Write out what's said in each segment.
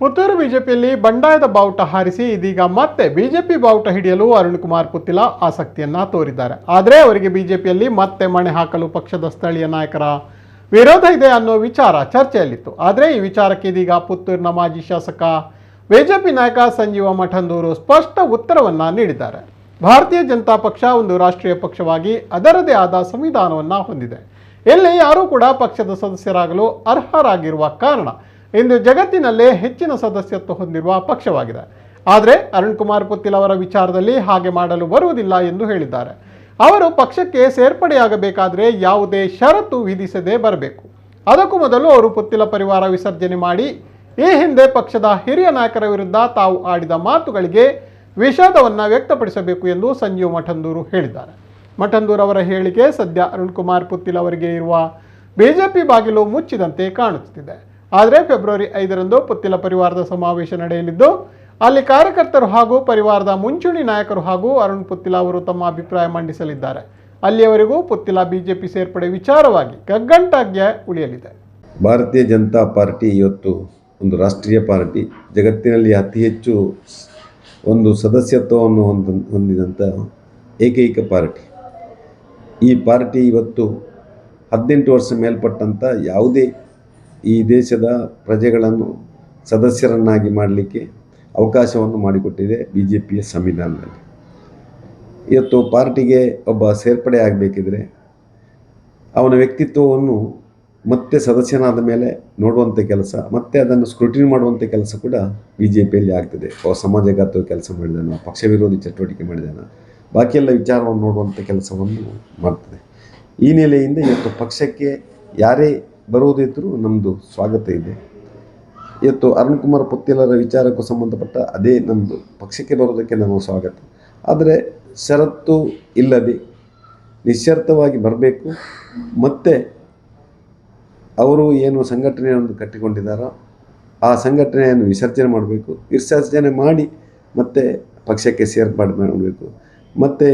ಪುತ್ತೂರು ಬಿಜೆಪಿಯಲ್ಲಿ ಬಂಡಾಯದ ಬಾವುಟ ಹಾರಿಸಿ ಇದೀಗ ಮತ್ತೆ ಬಿಜೆಪಿ ಬಾವುಟ ಹಿಡಿಯಲು ಅರುಣ್ ಕುಮಾರ್ ಪುತ್ತಿಲ ಆಸಕ್ತಿಯನ್ನ ತೋರಿದ್ದಾರೆ. ಆದರೆ ಅವರಿಗೆ ಬಿಜೆಪಿಯಲ್ಲಿ ಮತ್ತೆ ಮಣೆ ಹಾಕಲು ಪಕ್ಷದ ಸ್ಥಳೀಯ ನಾಯಕರ ವಿರೋಧ ಇದೆ ಅನ್ನೋ ವಿಚಾರ ಚರ್ಚೆಯಲ್ಲಿತ್ತು. ಆದರೆ ಈ ವಿಚಾರಕ್ಕೆ ಇದೀಗ ಪುತ್ತೂರಿನ ಮಾಜಿ ಶಾಸಕ ಬಿಜೆಪಿ ನಾಯಕ ಸಂಜೀವ ಮಠಂದೂರು ಸ್ಪಷ್ಟ ಉತ್ತರವನ್ನ ನೀಡಿದ್ದಾರೆ. ಭಾರತೀಯ ಜನತಾ ಪಕ್ಷ ಒಂದು ರಾಷ್ಟ್ರೀಯ ಪಕ್ಷವಾಗಿ ಅದರದೇ ಆದ ಸಂವಿಧಾನವನ್ನ ಹೊಂದಿದೆ. ಇಲ್ಲಿ ಯಾರೂ ಕೂಡ ಪಕ್ಷದ ಸದಸ್ಯರಾಗಲು ಅರ್ಹರಾಗಿರುವ ಕಾರಣ ಇಂದು ಜಗತ್ತಿನಲ್ಲೇ ಹೆಚ್ಚಿನ ಸದಸ್ಯತ್ವ ಹೊಂದಿರುವ ಪಕ್ಷವಾಗಿದೆ. ಆದರೆ ಅರುಣ್ ಕುಮಾರ್ ಪುತ್ತಿಲ್ ಅವರ ವಿಚಾರದಲ್ಲಿ ಹಾಗೆ ಮಾಡಲು ಬರುವುದಿಲ್ಲ ಎಂದು ಹೇಳಿದ್ದಾರೆ. ಅವರು ಪಕ್ಷಕ್ಕೆ ಸೇರ್ಪಡೆಯಾಗಬೇಕಾದರೆ ಯಾವುದೇ ಷರತ್ತು ವಿಧಿಸದೆ ಬರಬೇಕು. ಅದಕ್ಕೂ ಮೊದಲು ಅವರು ಪುತ್ತಿಲ ಪರಿವಾರ ವಿಸರ್ಜನೆ ಮಾಡಿ, ಈ ಹಿಂದೆ ಪಕ್ಷದ ಹಿರಿಯ ನಾಯಕರ ವಿರುದ್ಧ ತಾವು ಆಡಿದ ಮಾತುಗಳಿಗೆ ವಿಷಾದವನ್ನು ವ್ಯಕ್ತಪಡಿಸಬೇಕು ಎಂದು ಸಂಜೀವ್ ಮಠಂದೂರು ಹೇಳಿದ್ದಾರೆ. ಮಠಂದೂರ್ ಅವರ ಹೇಳಿಕೆ ಸದ್ಯ ಅರುಣ್ ಕುಮಾರ್ ಪುತ್ತಿಲ್ ಅವರಿಗೆ ಇರುವ ಬಿಜೆಪಿ ಬಾಗಿಲು ಮುಚ್ಚಿದಂತೆ ಕಾಣುತ್ತಿದೆ ಆದರೆ ಫೆಬ್ರವರಿ ಐದರಂದು ಪುತ್ತಿಲ ಪರಿವಾರದ ಸಮಾವೇಶ ನಡೆಯಲಿದ್ದು, ಅಲ್ಲಿ ಕಾರ್ಯಕರ್ತರು ಹಾಗೂ ಪರಿವಾರದ ಮುಂಚೂಣಿ ನಾಯಕರು ಹಾಗೂ ಅರುಣ್ ಪುತ್ತಿಲ ಅವರು ತಮ್ಮ ಅಭಿಪ್ರಾಯ ಮಂಡಿಸಲಿದ್ದಾರೆ. ಅಲ್ಲಿಯವರೆಗೂ ಪುತ್ತಿಲ ಬಿಜೆಪಿ ಸೇರ್ಪಡೆ ವಿಚಾರವಾಗಿ ಕಗ್ಗಂಟಾಗ್ಯ ಉಳಿಯಲಿದೆ. ಭಾರತೀಯ ಜನತಾ ಪಾರ್ಟಿ ಇವತ್ತು ಒಂದು ರಾಷ್ಟ್ರೀಯ ಪಾರ್ಟಿ. ಜಗತ್ತಿನಲ್ಲಿ ಅತಿ ಹೆಚ್ಚು ಒಂದು ಸದಸ್ಯತ್ವವನ್ನು ಹೊಂದ ಹೊಂದಿದಂಥ ಏಕೈಕ ಪಾರ್ಟಿ. ಈ ಪಾರ್ಟಿ ಇವತ್ತು ಹದಿನೆಂಟು ವರ್ಷ ಮೇಲ್ಪಟ್ಟಂಥ ಯಾವುದೇ ಈ ದೇಶದ ಪ್ರಜೆಗಳನ್ನು ಸದಸ್ಯರನ್ನಾಗಿ ಮಾಡಲಿಕ್ಕೆ ಅವಕಾಶವನ್ನು ಮಾಡಿಕೊಟ್ಟಿದೆ ಬಿ ಜೆ ಪಿಯ ಸಂವಿಧಾನದಲ್ಲಿ. ಇವತ್ತು ಪಾರ್ಟಿಗೆ ಒಬ್ಬ ಸೇರ್ಪಡೆ ಆಗಬೇಕಿದ್ರೆ ಅವನ ವ್ಯಕ್ತಿತ್ವವನ್ನು ಮತ್ತೆ ಸದಸ್ಯನಾದ ಮೇಲೆ ನೋಡುವಂಥ ಕೆಲಸ, ಮತ್ತೆ ಅದನ್ನು ಸ್ಕ್ರೂಟಿನಿ ಮಾಡುವಂಥ ಕೆಲಸ ಕೂಡ ಬಿ ಜೆ ಪಿಯಲ್ಲಿ ಆಗ್ತದೆ. ಅವ ಸಮಾಜಘಾತುವ ಕೆಲಸ ಮಾಡಿದಾನ, ಪಕ್ಷ ವಿರೋಧಿ ಚಟುವಟಿಕೆ ಮಾಡಿದಾನ ಬಾಕಿ ಎಲ್ಲ ವಿಚಾರವನ್ನು ನೋಡುವಂಥ ಕೆಲಸವನ್ನು ಮಾಡ್ತದೆ. ಈ ನೆಲೆಯಿಂದ ಇವತ್ತು ಪಕ್ಷಕ್ಕೆ ಯಾರೇ ಬರುವುದಿದ್ದರೂ ನಮ್ಮದು ಸ್ವಾಗತ ಇದೆ. ಇವತ್ತು ಅರುಣ್ ಕುಮಾರ್ ಪುತ್ತಿಲರ ವಿಚಾರಕ್ಕೂ ಸಂಬಂಧಪಟ್ಟ ಅದೇ ನಮ್ಮದು ಪಕ್ಷಕ್ಕೆ ಬರೋದಕ್ಕೆ ನಮ್ಮ ಸ್ವಾಗತ. ಆದರೆ ಷರತ್ತು ಇಲ್ಲದೆ ನಿಶ್ಚರ್ಥವಾಗಿ ಬರಬೇಕು. ಮತ್ತು ಅವರು ಏನು ಸಂಘಟನೆಯನ್ನು ಕಟ್ಟಿಕೊಂಡಿದ್ದಾರೋ ಆ ಸಂಘಟನೆಯನ್ನು ವಿಸರ್ಜನೆ ಮಾಡಬೇಕು. ವಿಸರ್ಜನೆ ಮಾಡಿ ಮತ್ತೆ ಪಕ್ಷಕ್ಕೆ ಸೇರ್ಪಾಡು ಮಾಡಬೇಕು. ಮತ್ತು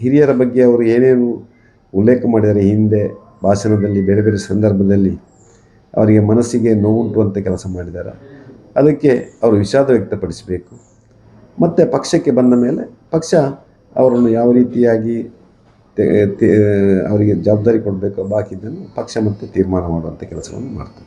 ಹಿರಿಯರ ಬಗ್ಗೆ ಅವರು ಏನೇನು ಉಲ್ಲೇಖ ಮಾಡಿದ್ದಾರೆ ಹಿಂದೆ ಭಾಷಣದಲ್ಲಿ ಬೇರೆ ಬೇರೆ ಸಂದರ್ಭದಲ್ಲಿ ಅವರಿಗೆ ಮನಸ್ಸಿಗೆ ನೋವುಂಟುವಂತೆ ಕೆಲಸ ಮಾಡಿದ್ದಾರೆ. ಅದಕ್ಕೆ ಅವರು ವಿಷಾದ ವ್ಯಕ್ತಪಡಿಸಬೇಕು. ಮತ್ತು ಪಕ್ಷಕ್ಕೆ ಬಂದ ಮೇಲೆ ಪಕ್ಷ ಅವರನ್ನು ಯಾವ ರೀತಿಯಾಗಿ ಅವರಿಗೆ ಜವಾಬ್ದಾರಿ ಕೊಡಬೇಕು ಬಾಕಿದ್ದನ್ನು ಪಕ್ಷ ಮತ್ತೆ ತೀರ್ಮಾನ ಮಾಡುವಂಥ ಕೆಲಸವನ್ನು ಮಾಡ್ತದೆ.